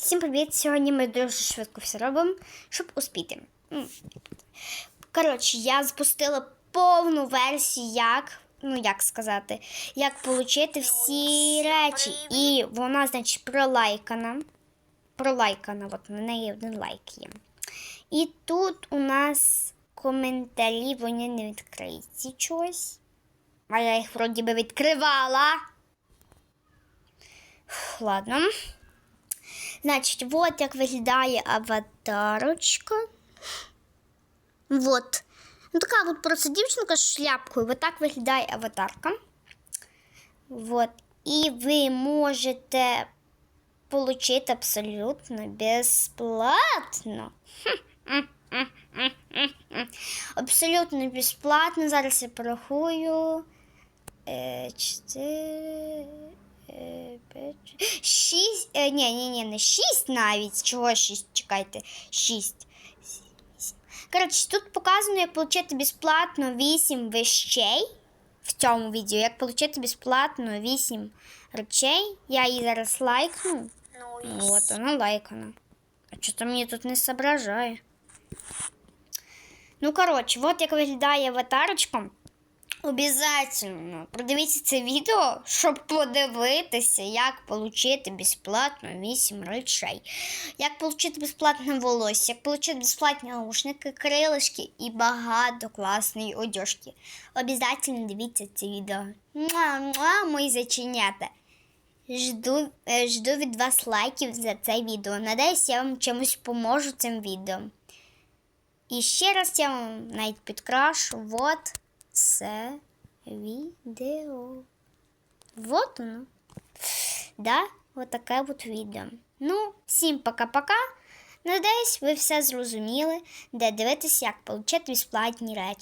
Всім привіт! Сьогодні ми дуже швидко все робимо, щоб успіти. Коротше, я запустила повну версію, як, ну як сказати, як отримати всі речі. І вона, значить, пролайкана. Пролайкана, от на неї один лайк є. І тут у нас коментарі, вони не відкриті чогось. А я їх вроді би відкривала. Ладно. Значить, от як виглядає аватарочка. Вот. Ну, така от просто дівчинка з шляпкою. Вот так виглядає аватарка. Вот. І ви можете отримати абсолютно безплатно. Абсолютно безплатно. Зараз я порахую. Е, чотири. е, п'ять, Шість. Е, ні, ні, ні, не шість навіть. Чого шість? Чекайте. Шість. Коротше, тут показано, як отримати безплатно 8 вещей. В цьому відео, як отримати безплатно 8 речей. Я її зараз лайкну. Ну, Вот, вона лайкана. А що-то мені тут не соображає. Ну, коротше, от як виглядає аватарочка. Обязательно продивіться це відео, щоб подивитися, як отримати безплатно 8 речей. Як отримати безплатне волосся, як отримати безплатні наушники, крилишки і багато класної одежки. Обязательно дивіться це відео. Муа-муа, мої заченята. Жду, е, жду від вас лайків за це відео. Надеюсь, я вам чимось поможу цим відео. І ще раз я вам навіть підкрашу. Вот це відео. Вот оно. Да, вот таке от відео. Ну, всім пока-пока. Надеюсь, ви все зрозуміли, де дивитися, як отримати безплатні речі.